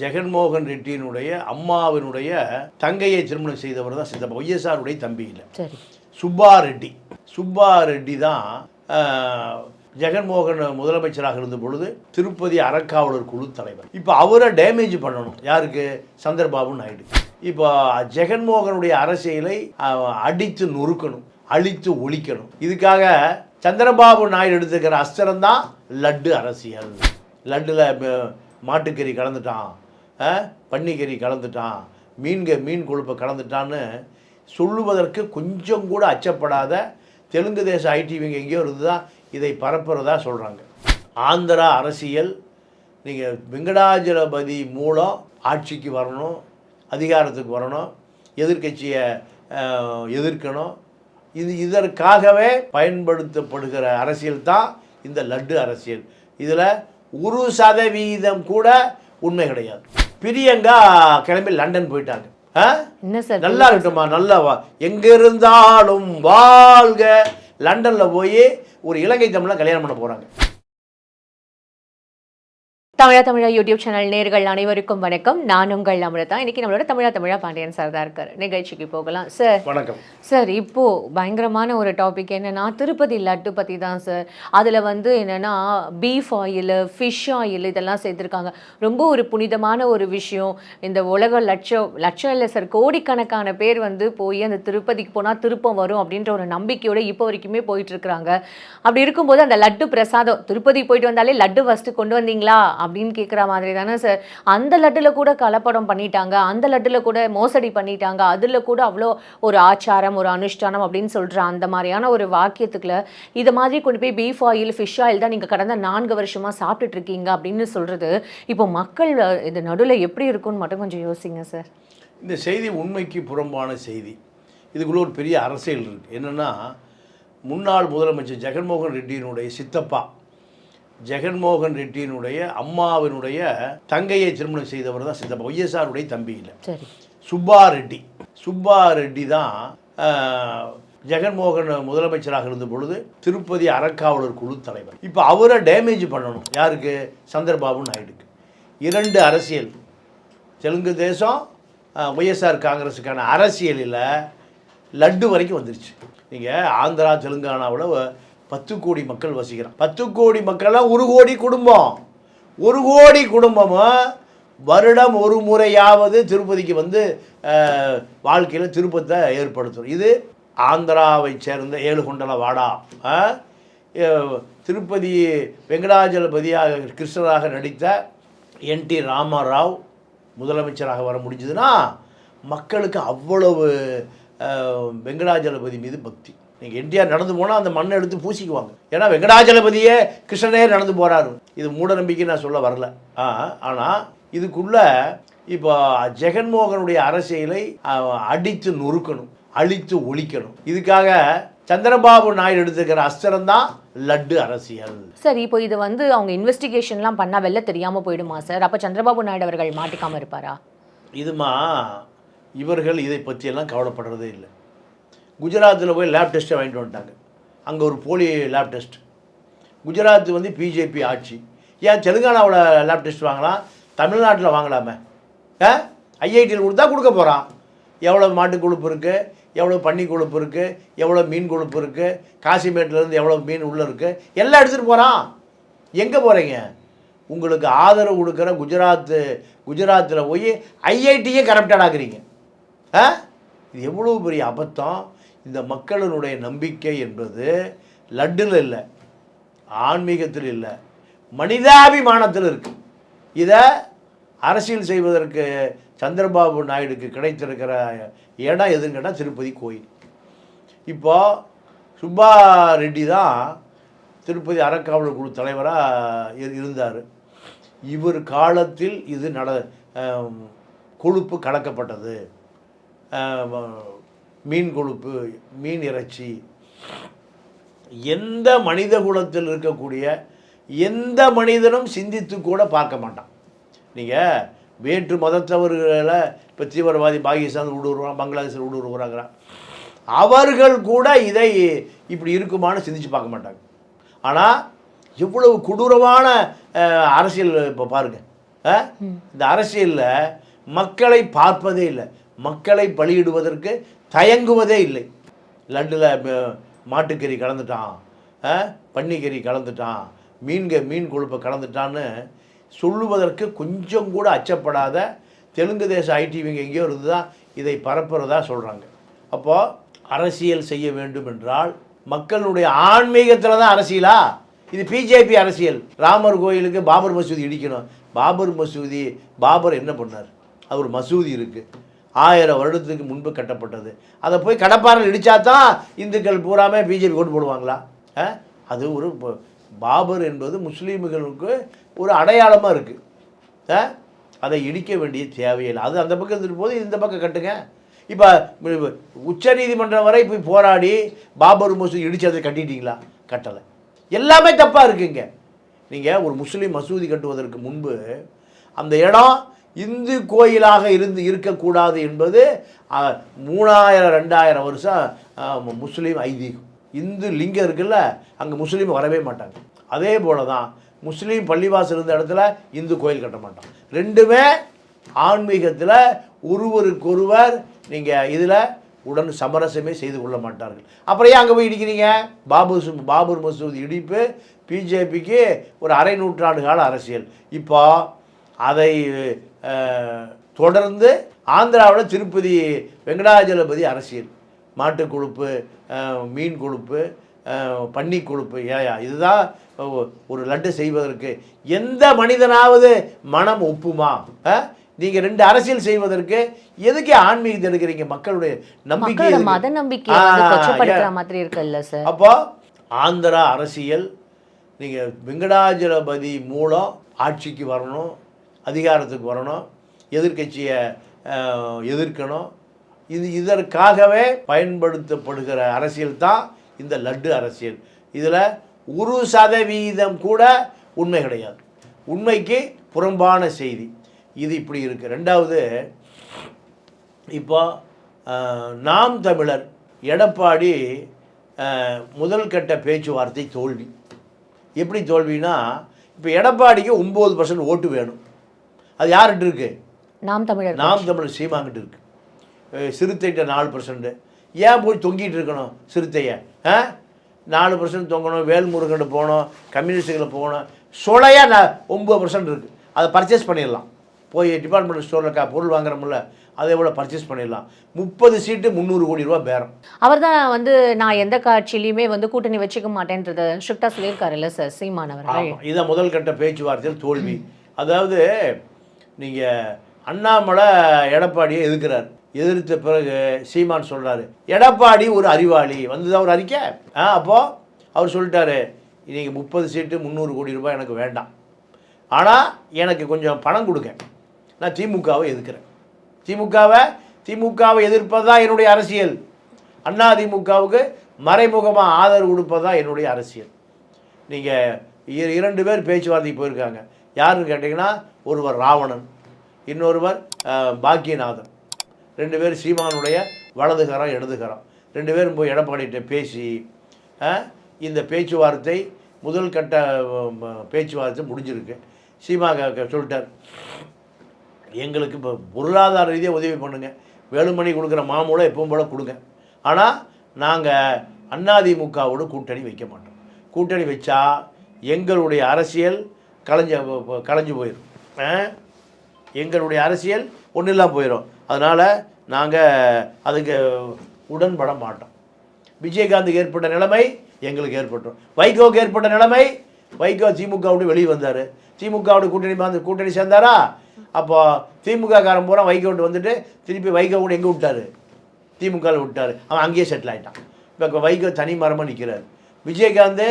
ஜெகன்மோகன் ரெட்டியினுடைய அம்மாவினுடைய தங்கையை திருமணம் செய்தவர் தான் சித்தப்பா ஒய்எஸ்ஆருடைய தம்பி இல்லை சுப்பா ரெட்டி. சுப்பா ரெட்டி தான் ஜெகன்மோகன் முதலமைச்சராக இருந்த பொழுது திருப்பதி அறக்காவலர் குழு தலைவர். இப்போ அவரை டேமேஜ் பண்ணணும். யாருக்கு? சந்திரபாபு நாயுடு. இப்போ ஜெகன்மோகனுடைய அரசியலை அடித்து நொறுக்கணும் அழித்து ஒழிக்கணும். இதுக்காக சந்திரபாபு நாயுடு எடுத்துக்கிற அஸ்திரம் தான் லட்டு அரசியல். லட்டில் மாட்டுக்கறி கலந்துட்டான். பன்னிக்கறி கலந்துட்டான். மீன்க மீன் கொழுப்பை கலந்துட்டான்னு சொல்லுவதற்கு கொஞ்சம் கூட அச்சப்படாத தெலுங்கு தேச ஐடிவிங்க எங்கேயோ இருந்து தான் இதை பரப்புறதா சொல்கிறாங்க ஆந்திரா அரசியல் நீங்கள் வெங்கடாஜலபதி மூலம் ஆட்சிக்கு வரணும் அதிகாரத்துக்கு வரணும் எதிர்க்கட்சியை எதிர்க்கணும். இது இதற்காகவே பயன்படுத்தப்படுகிற அரசியல் தான் இந்த லட்டு அரசியல். இதில் ஒரு சதவீதம் கூட உண்மை கிடையாது. பிரியங்கா கிளம்பி லண்டன் போயிட்டாங்க. ஆ? என்ன சார் நல்லா இருக்கட்டும்மா நல்லா வா. எங்க இருந்தாலும் வாழ்க. லண்டன்ல போய் ஒரு இலங்கை தமிழை கல்யாணம் பண்ண போறாங்க. தமிழா தமிழா யூடியூப் சேனல் நேர்கள் அனைவருக்கும் வணக்கம். நான் உங்கள் அமிர்தா. இன்னைக்கு நம்மளோட தமிழா தமிழா பாண்டியன் சார் தான் இருக்கார். நிகழ்ச்சிக்கு போகலாம் சார் வணக்கம். சார் இப்போ பயங்கரமான ஒரு டாபிக் என்னன்னா திருப்பதி லட்டு பத்தி தான் சார் அதுல வந்து என்னன்னா பீஃப் ஆயில் ஃபிஷ் ஆயில் இதெல்லாம் சேர்த்துருக்காங்க. ரொம்ப ஒரு புனிதமான ஒரு விஷயம். இந்த உலக லட்சம் லட்சம் இல்லை சார் கோடிக்கணக்கான பேர் வந்து போய் அந்த திருப்பதிக்கு போனா திருப்பம் வரும் அப்படின்ற ஒரு நம்பிக்கையோட இப்போ வரைக்குமே போயிட்டு இருக்கிறாங்க. அப்படி இருக்கும்போது அந்த லட்டு பிரசாதம் திருப்பதி போயிட்டு வந்தாலே லட்டு ஃபஸ்ட்டு கொண்டு வந்தீங்களா? அப்படின்னு கேட்குற மாதிரி தானே சார் அந்த லட்டில் கூட கலப்படம் பண்ணிட்டாங்க அந்த லட்டில் கூட மோசடி பண்ணிட்டாங்க அதில் கூட அவ்வளோ ஒரு ஆச்சாரம் ஒரு அனுஷ்டானம் அப்படின்னு சொல்கிற அந்த மாதிரியான ஒரு வாக்கியத்துக்குள்ள இதை மாதிரி கொண்டு போய் பீஃப் ஆயில் ஃபிஷ் ஆயில் தான் நீங்கள் கடந்த நான்கு வருஷமாக சாப்பிட்டுட்டு இருக்கீங்க அப்படின்னு சொல்கிறது இப்போ மக்கள் இந்த இது நடுவில் எப்படி இருக்கும்னு மட்டும் கொஞ்சம் யோசிங்க சார் இந்த செய்தி உண்மைக்கு புறம்பான செய்தி. இதுக்குள்ளே ஒரு பெரிய அரசியல் இருக்குது என்னென்னா முன்னாள் முதலமைச்சர் ஜெகன்மோகன் ரெட்டியினுடைய சித்தப்பா ஜெகன்மோகன் ரெட்டியினுடைய அம்மாவினுடைய தங்கையை திருமணம் செய்தவர் தான் சித்தப்பா. ஒய்எஸ்ஆருடைய தம்பி இல்லை. சுப்பா ரெட்டி. சுப்பா ரெட்டி தான் ஜெகன்மோகன் முதலமைச்சராக இருந்த பொழுது திருப்பதி அறக்காவலர் குழு தலைவர். இப்போ அவரை டேமேஜ் பண்ணணும். யாருக்கு? சந்திரபாபு நாயுடுக்கு. இரண்டு அரசியல். தெலுங்கு தேசம் ஒய்எஸ்ஆர் காங்கிரஸுக்கான அரசியலில் லட்டு வரைக்கும் வந்துருச்சு. நீங்கள் ஆந்திரா தெலுங்கானாவில் பத்து கோடி மக்கள் வசிக்கிறான். பத்து கோடி மக்கள்லாம் ஒரு கோடி குடும்பம். ஒரு கோடி குடும்பமும் வருடம் ஒரு முறையாவது திருப்பதிக்கு வந்து வாழ்க்கையில் திருப்பத்தை ஏற்படுத்தும் இது ஆந்திராவை சேர்ந்த ஏழுகொண்டல வாடா. ஆ? திருப்பதி வெங்கடாஜலபதியாக கிருஷ்ணராக நடித்த என் டி ராமராவ் முதலமைச்சராக வர முடிஞ்சதுன்னா மக்களுக்கு அவ்வளவு வெங்கடாஜலபதி மீது பக்தி. நீங்கள் என்டிஆர் நடந்து போனால் அந்த மண்ணை எடுத்து பூசிக்குவாங்க. ஏன்னா வெங்கடாஜலபதியே கிருஷ்ணனே நடந்து போகிறாரு இது மூட நம்பிக்கை நான் சொல்ல வரல. ஆனால் இதுக்குள்ள இப்போ ஜெகன்மோகனுடைய அரசியலை அடித்து நொறுக்கணும் அழித்து ஒழிக்கணும். இதுக்காக சந்திரபாபு நாயுடு எடுத்துக்கிற அஸ்திரம் தான் லட்டு அரசியல். சார் இப்போ இது வந்து அவங்க இன்வெஸ்டிகேஷன்லாம் பண்ணா வெளில தெரியாம போயிடுமா சார்? அப்ப சந்திரபாபு நாயுடு அவர்கள் மாட்டிக்காம இருப்பாரா? இதுமா இவர்கள் இதை பற்றியெல்லாம் கவலைப்படுறதே இல்லை. குஜராத்தில் போய் லேப் டெஸ்ட்டை வாங்கிட்டு வந்துட்டாங்க. அங்கே ஒரு போலி லேப் டெஸ்ட் குஜராத் வந்து பிஜேபி ஆட்சி. ஏன் தெலுங்கானாவில் லேப் டெஸ்ட் வாங்கலாம் தமிழ்நாட்டில் வாங்கலாமே. ஆ? ஐஐடியில் கொடுத்தா கொடுக்க போகிறான் எவ்வளோ மாட்டு கொழுப்பு இருக்குது எவ்வளோ பன்னி கொழுப்பு இருக்குது எவ்வளோ மீன் கொழுப்பு இருக்குது காசிமேட்லேருந்து எவ்வளோ மீன் உள்ளே இருக்குது எல்லாம் எடுத்துகிட்டு போகிறான் எங்கே போகிறீங்க உங்களுக்கு ஆதரவு கொடுக்குற குஜராத்து குஜராத்தில் போய் ஐஐடியே கரப்டட் ஆகுறீங்க ஆ? இது எவ்வளோ பெரிய அபத்தம்? இந்த மக்களினுடைய நம்பிக்கை என்பது லட்டில் இல்லை ஆன்மீகத்தில் இல்லை மனிதாபிமானத்தில் இருக்கு. இதை அரசியல் செய்வதற்கு சந்திரபாபு நாயுடுக்கு கிடைத்திருக்கிற இடம் எதுன்னு கேட்டால் திருப்பதி கோயில். இப்போ சுப்பா ரெட்டி தான் திருப்பதி அறக்காவல் குழு தலைவராக இருந்தார். இவர் காலத்தில் இது நட கொழுப்பு கலக்கப்பட்டது. மீன் கொழுப்பு மீன் இறைச்சி எந்த மனித குலத்தில் இருக்கக்கூடிய எந்த மனிதனும் சிந்தித்து கூட பார்க்க மாட்டான். நீங்கள் வேற்று மதத்தவர்களை இப்போ தீவிரவாதி பாகிஸ்தான் ஊடுருவான் பங்களாதேஷில் ஊடுருவுறாங்கிறான் அவர்கள் கூட இதை இப்படி இருக்குமான்னு சிந்திச்சு பார்க்க மாட்டாங்க. ஆனால் எவ்வளவு கொடூரமான அரசியல் இப்போ பாருங்கள்? இந்த அரசியலில் மக்களை பார்ப்பதே இல்லை. மக்களை பலியிடுவதற்கு தயங்குவதே இல்லை. லட்டில் மாட்டுக்கறி கலந்துட்டான். பன்னிக்கறி கலந்துட்டான். மீன்க மீன் கொழுப்பை கலந்துட்டான்னு சொல்லுவதற்கு கொஞ்சம் கூட அச்சப்படாத தெலுங்கு தேச ஐடிவிங்க எங்கேயோ இருந்து தான் இதை பரப்புறதா சொல்கிறாங்க அப்போது அரசியல் செய்ய வேண்டும் என்றால் மக்களுடைய ஆன்மீகத்தில் தான் அரசியலா? இது பிஜேபி அரசியல். ராமர் கோயிலுக்கு பாபர் மசூதி இடிக்கணும். பாபர் மசூதி பாபர் என்ன பண்ணார்? அவர் மசூதி இருக்குது ஆயிரம் வருடத்துக்கு முன்பு கட்டப்பட்டது. அதை போய் கடப்பாறை இடித்தா தான் இந்துக்கள் பூராமே பிஜேபி ஓட்டு போடுவாங்களா? ஆ? அது ஒரு பாபர் என்பது முஸ்லீம்களுக்கு ஒரு அடையாளமாக இருக்குது அதை இடிக்க வேண்டிய தேவையில்லை. அது அந்த பக்கம் இருந்துட்டு போது இந்த பக்கம் கட்டுங்க. இப்போ உச்சநீதிமன்றம் வரை போய் போராடி பாபர் மசூதி இடித்து அதை கட்டிட்டீங்களா? கட்டலை. எல்லாமே தப்பாக இருக்குங்க. நீங்கள் ஒரு முஸ்லீம் மசூதி கட்டுவதற்கு முன்பு அந்த இடம் இந்து கோயிலாக இருந்து இருக்கக்கூடாது என்பது மூணாயிரம் ரெண்டாயிரம் வருஷம் முஸ்லீம் ஐதீகம். இந்து லிங்கம் இருக்குல்ல அங்கே முஸ்லீம் வரவே மாட்டாங்க. அதே போல தான் முஸ்லீம் பள்ளிவாசல் இருந்த இடத்துல இந்து கோயில் கட்ட மாட்டாங்க. ரெண்டுமே ஆன்மீகத்தில் ஒருவருக்கொருவர் நீங்கள் இதில் உடன் சமரசமே செய்து கொள்ள மாட்டார்கள். அப்புறம் ஏன் அங்கே போய் இடிக்கிறீங்க? பாபு பாபர் மசூதி இடிப்பு பிஜேபிக்கு ஒரு அரை நூற்றாண்டு கால அரசியல். இப்போ அதை தொடர்ந்து ஆந்திராவில் திருப்பதி வெங்கடாஜலபதி அரசியல். மாட்டுக் கொழுப்பு மீன் கொழுப்பு பன்னி கொழுப்பு ஏயா இதுதான் ஒரு லட்டு செய்வதற்கு. எந்த மனிதனாவது மனம் ஒப்புமா? நீங்கள் ரெண்டு அரசியல் செய்வதற்கு எதுக்கு ஆன்மீகத்தை எடுக்கிறீங்க? மக்களுடைய நம்பிக்கை? மத ஏன்? மாதிரி இருக்குல்ல சார் அப்போ ஆந்திரா அரசியல் நீங்கள் வெங்கடாஜலபதி மூலம் ஆட்சிக்கு வரணும். அதிகாரத்துக்கு வரணும் எதிர்க்கட்சியை எதிர்க்கணும். இது இதற்காகவே பயன்படுத்தப்படுகிற அரசியல் தான் இந்த லட்டு அரசியல். இதில் ஒரு சதவீதம் கூட உண்மை கிடையாது. உண்மைக்கு புறம்பான செய்தி. இது இப்படி இருக்குது ரெண்டாவது இப்போ நாம் தமிழர் எடப்பாடி முதல் கட்ட பேச்சுவார்த்தை தோல்வி. எப்படி தோல்வினா இப்போ எடப்பாடிக்கு ஒம்பது பர்சன்ட் ஓட்டு வேணும். அது யார்கிட்ட இருக்கு? நாம் தமிழர் நாம் தமிழர் சீமாங்கிட்ட இருக்கு. அஹ், சிறுத்தைகிட்ட நாலு பர்சன்ட் ஏன் போய் தொங்கிட்டு இருக்கணும் சிறுத்தையை? ஆ? நாலு பர்சன்ட் தொங்கணும் வேல்முருகன் போகணும் கம்யூனிஸ்டுகளை போகணும். சொலையாக நான் ஒம்பது பர்சன்ட் இருக்குது அதை பர்ச்சேஸ் பண்ணிடலாம். போய் டிபார்ட்மெண்ட் ஸ்டோரில் கா பொருள் வாங்குறோம்ல அதே போல் பர்ச்சேஸ் பண்ணிடலாம். முப்பது சீட்டு முந்நூறு கோடி ரூபா பேரம். அவர் தான் வந்து நான் எந்த காட்சியிலையுமே வந்து கூட்டணி வச்சுக்க மாட்டேன்றத ஸ்ட்ரிக்டா சொல்லியிருக்காருல்ல சார் சீமான் அவர்கள். ஆமாம் இதான் முதல் கட்ட பேச்சுவார்த்தையில் தோல்வி. அதாவது நீங்கள் அண்ணாமலை எடப்பாடியை எதிர்க்கிறார். எதிர்த்த பிறகு சீமான் சொல்கிறாரு எடப்பாடி ஒரு அறிவாளி. வந்ததா ஒரு அறிக்கை. ஆ அப்போது அவர் சொல்லிட்டாரு நீங்கள் முப்பது சீட்டு முந்நூறு கோடி ரூபாய் எனக்கு வேண்டாம். ஆனால் எனக்கு கொஞ்சம் பணம் கொடுங்க. நான் திமுகவை எதிர்க்கிறேன். திமுகவை திமுகவை எதிர்ப்பது தான் என்னுடைய அரசியல். அண்ணா திமுகவுக்கு மறைமுகமாக ஆதரவு கொடுப்பது தான் என்னுடைய அரசியல். நீங்கள் இரண்டு பேர் பேச்சுவார்த்தைக்கு போயிருக்காங்க. யாருன்னு கேட்டிங்கன்னா ஒருவர் ராவணன் இன்னொருவர் பாக்கியநாதன் ரெண்டு பேர் சீமானுடைய வலதுகரம் இடதுகரம். ரெண்டு பேரும் போய் எடப்பாடிகிட்ட பேசி இந்த பேச்சுவார்த்தை முதல் கட்ட பேச்சுவார்த்தை முடிஞ்சிருக்கு. சீமா சொல்லிட்டார் எங்களுக்கு இப்போ பொருளாதார ரீதியாக உதவி பண்ணுங்கள் வேலுமணி கொடுக்குற மாமூலம் எப்பவும் போல் கொடுங்க. ஆனால் நாங்கள் அதிமுகவோடு கூட்டணி வைக்க மாட்டோம். கூட்டணி வச்சா எங்களுடைய அரசியல் களைஞ்ச களைஞ்சு போயிடும் எங்களுடைய அரசியல் ஒன்றும் இல்லாமல் போயிடும் அதனால் நாங்கள் அதுக்கு உடன்பட மாட்டோம். விஜயகாந்துக்கு ஏற்பட்ட நிலைமை எங்களுக்கு ஏற்பட்டோம் வைகோவுக்கு ஏற்பட்ட நிலைமை வைகோ திமுகவோட வெளியே வந்தார். திமுகவுடைய கூட்டணி வந்து கூட்டணி சேர்ந்தாரா? அப்போ திமுக காரன் பூரா வைகோட்டு வந்துட்டு திருப்பி வைகோ கூட எங்கே விட்டாரு? திமுகவில் விட்டார். அவன் அங்கேயே செட்டில் ஆயிட்டான். இப்போ வைகோ தனி மரமாக நிற்கிறார் விஜயகாந்த்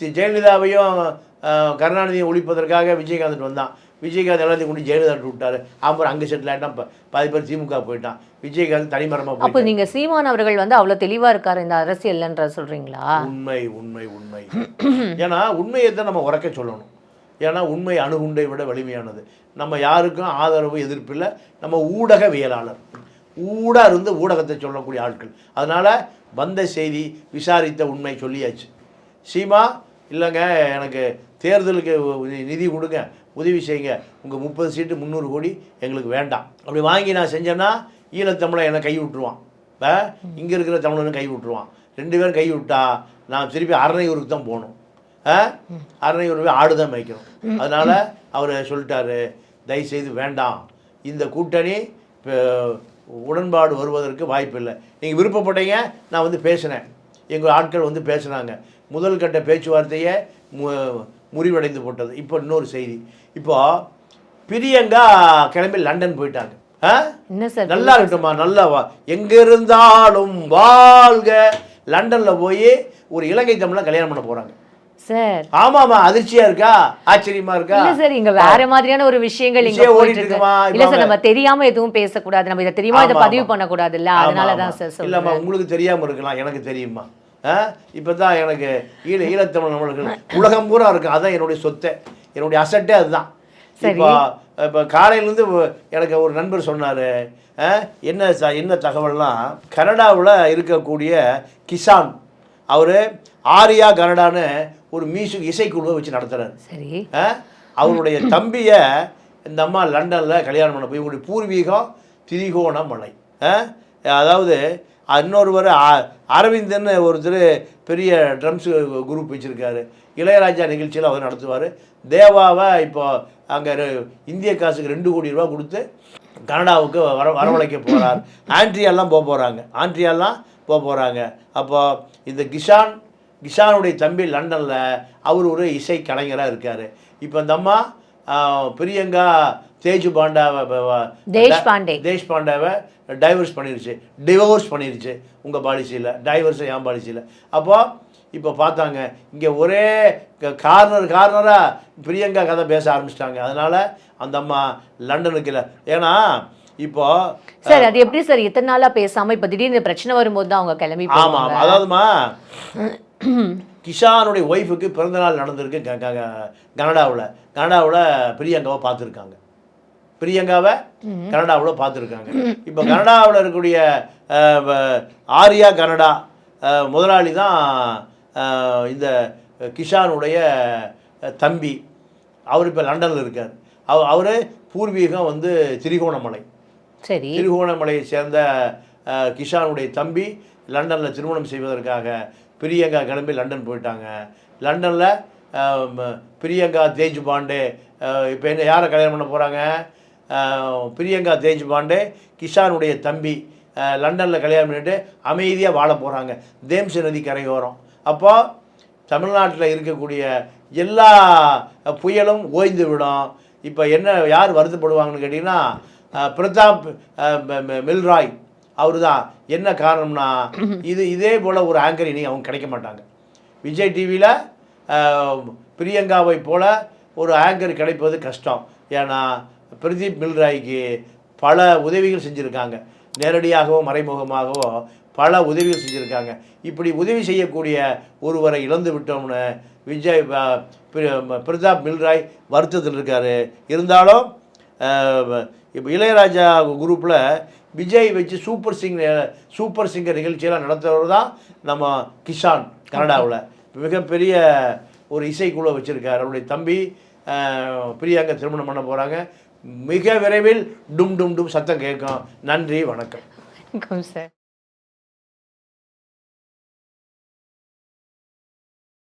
ஜெயலலிதாவையும் அஹ், கருணாநிதியும் ஒழிப்பதற்காக விஜயகாந்த் வந்தான். விஜயகாந்த் எல்லாத்தையும் கொண்டு ஜெயலலிதா விட்டார். அவன் அங்கே செட்டில் ஆகிட்டான் இப்போ பாதி பேர் திமுக போயிட்டான். விஜயகாந்த் தனிமரமாக அப்போ போயிட்டான் நீங்க சீமான் அவர்கள் வந்து அவ்வளவு தெளிவா இருக்காரு இந்த அரசியல்ன்ற சொல்றீங்களா? உண்மை உண்மை உண்மை. ஏன்னா உண்மையை தான் நம்ம உறக்க சொல்லணும். ஏன்னா உண்மை அணுகுண்டை விட வலிமையானது. நம்ம யாருக்கும் ஆதரவு எதிர்ப்பு இல்லை. நம்ம ஊடகவியலாளர் ஊடா இருந்து ஊடகத்தை சொல்லக்கூடிய ஆட்கள். அதனால் வந்த செய்தி விசாரித்த உண்மை சொல்லியாச்சு. சீமா இல்லைங்க எனக்கு தேர்தலுக்கு நிதி கொடுங்க உதவி செய்யுங்க. உங்கள் முப்பது சீட்டு முந்நூறு கோடி எங்களுக்கு வேண்டாம். அப்படி வாங்கி நான் செஞ்சேன்னா ஈழத்தமிழை என்னை கை விட்டுருவான். இங்கே இருக்கிற தமிழனும் கை விட்டுருவான். ரெண்டு பேரும் கை விட்டா நான் திருப்பி அரணையூருக்கு தான் போகணும். அரணையூர் போய் ஆடு தான் மேய்க்கணும். அதனால் அவர் சொல்லிட்டாரு தயவுசெய்து வேண்டாம். இந்த கூட்டணி இப்போ உடன்பாடு வருவதற்கு வாய்ப்பில்லை. நீங்கள் விருப்பப்பட்டீங்க நான் வந்து பேசினேன். எங்கள் ஆட்கள் வந்து பேசுனாங்க. முதல் கட்ட பேச்சுவார்த்தையை மு முறிவடைந்து போட்டது. இப்போ இன்னொரு செய்தி. இப்போ பிரியங்கா கிளம்பி லண்டன் போயிட்டாங்க. ஆ? என்ன சார் நல்லா இருக்கட்டும்மா நல்லா வா. எங்க இருந்தாலும் வாழ்க. லண்டன்ல போய் ஒரு இலங்கை தமிழை கல்யாணம் பண்ண போறாங்க. சார். ஆமாமா அதிர்ச்சியா இருக்கா? ஆச்சரியமா இருக்கா? இல்ல சார் இங்க வேற மாதிரியான ஒரு விஷயங்கள் இங்க ஓடிட்டு இருக்கு. இருக்குமா? இல்ல சார் நம்ம தெரியாம எதுவும் பேசக்கூடாது. நம்ம இதை தெரியாம? இதை ஆமா, பதிவு ஆமா. பண்ணக்கூடாது இல்ல ஆமா, அதனால ஆமா. தான் சார் இல்லம்மா உங்களுக்கு தெரியாம இருக்கலாம். எனக்கு தெரியுமா ஆ? இப்பதான் எனக்கு ஈழ ஈழத்தமிழ் நம்மளுக்கு உலகம் பூரா இருக்கு. அதான் என்னுடைய சொத்தை. என்னுடைய அசட்டே அதுதான். சரி. இப்போ இப்போ காலையிலேருந்து எனக்கு ஒரு நண்பர் சொன்னார். என்ன ச- என்ன தகவல்னா கனடாவில் இருக்கக்கூடிய கிசான். அவர் ஆரியா கனடான்னு ஒரு மியூசிக் இசைக்குழுவை வச்சு நடத்துகிறார் சரி. அவருடைய தம்பியை இந்த அம்மா லண்டனில் கல்யாணம் பண்ண போய் இவங்களுடைய பூர்வீகம் திரிகோணமலை? அதாவது இன்னொருவர் அ- அரவிந்தன் ஒருத்தர் பெரிய ட்ரம்ஸ் குரூப் வச்சுருக்காரு. இளையராஜா நிகழ்ச்சியில் அவர் நடத்துவார். தேவாவை இப்போ அங்கே இந்திய காசுக்கு ரெண்டு கோடி ரூபா கொடுத்து கனடாவுக்கு வர வரவழைக்க போகிறார் ஆண்ட்ரியாலாம் போக போகிறாங்க ஆண்ட்ரியாலாம் போக போகிறாங்க அப்போது இந்த கிஷான் கிஷானுடைய தம்பி லண்டனில் அவர் ஒரு இசை கலைஞராக இருக்கார். இப்போ இந்த அம்மா பிரியங்கா தேஜு பாண்டாவை வ- வ- தேஷ்பாண்டே. தேஷ்பாண்டாவை டைவர்ஸ் பண்ணிருச்சு. டிவோர்ஸ் பண்ணிருச்சு உங்கள் பாலிசியில் டைவர்ஸ் என் பாலிசியில் அப்போ இப்போ பார்த்தாங்க இங்கே ஒரே கார்னர் கார்னராக பிரியங்கா கதை பேச ஆரம்பிச்சிட்டாங்க. அதனால் அந்த அம்மா லண்டனுக்கு இல்லை. ஏன்னா இப்போ சார் அது எப்படி சார்? இத்தனை நாளா பேசாம இப்ப திடீர்னு பிரச்சனை வரும்போது தான் அவங்க கிளம்பி ஆமாம் அதாவதுமா கிஷானுடைய ஒய்ஃபுக்கு பிறந்தநாள் நடந்திருக்கு க- க- க- கனடாவில். கனடாவில் பிரியங்காவை பார்த்துருக்காங்க. பிரியங்காவை கனடாவில் பார்த்துருக்காங்க. இப்போ கனடாவில் இருக்கக்கூடிய ஆர்யா கனடா முதலாளி தான் இந்த கிஷானுடைய தம்பி. அவர் இப்போ லண்டனில் இருக்கார். அவ அவர் பூர்வீகம் வந்து திரிகோணமலை. சரி. திருகோணமலையை சேர்ந்த கிஷானுடைய தம்பி லண்டனில் திருமணம் செய்வதற்காக பிரியங்கா கிளம்பி லண்டன் போயிட்டாங்க. லண்டனில் பிரியங்கா தேஜ் பாண்டே இப்போ என்ன யாரை கல்யாணம் பண்ண போகிறாங்க பிரியங்கா தேஜ் பாண்டே கிஷானுடைய தம்பி லண்டனில் கல்யாணம் பண்ணிட்டு அமைதியாக வாழ போகிறாங்க தேம்ஸ் நதி கரையோரம். அப்போ தமிழ்நாட்டில் இருக்கக்கூடிய எல்லா புயலும் ஓய்ந்து விடும். இப்போ என்ன யார் வருத்தப்படுவாங்கன்னு கேட்டிங்கன்னா பிரதாப் ம- மில்ராய் அவர் தான் என்ன காரணம்னா இது இதே போல் ஒரு ஆங்கர் இனி அவங்க கிடைக்க மாட்டாங்க. விஜய் டிவியில் பிரியங்காவை போல் ஒரு ஆங்கர் கிடைப்பது கஷ்டம். ஏன்னா பிரதீப் மில்ராய்க்கு பல உதவிகள் செஞ்சுருக்காங்க. நேரடியாகவோ மறைமுகமாகவோ பல உதவிகள் செஞ்சுருக்காங்க. இப்படி உதவி செய்யக்கூடிய ஒருவரை இழந்து விட்டோம்னு விஜய் பிரதாப் மில்ராய் வருத்தத்தில் இருக்கார். இருந்தாலும் இப்போ இளையராஜா குரூப்பில் விஜய் வச்சு சூப்பர் சிங் சூப்பர் சிங்கர் நிகழ்ச்சியெல்லாம் நடத்துறவர் தான் நம்ம கிஷான் கனடாவில். மிகப்பெரிய ஒரு இசைக்குழு வச்சுருக்கார். அவருடைய தம்பி பிரியாங்க திருமணம் பண்ண போகிறாங்க மிக விரைவில் டும் டும் டும் சத்தம் கேட்கும். நன்றி வணக்கம். சார்.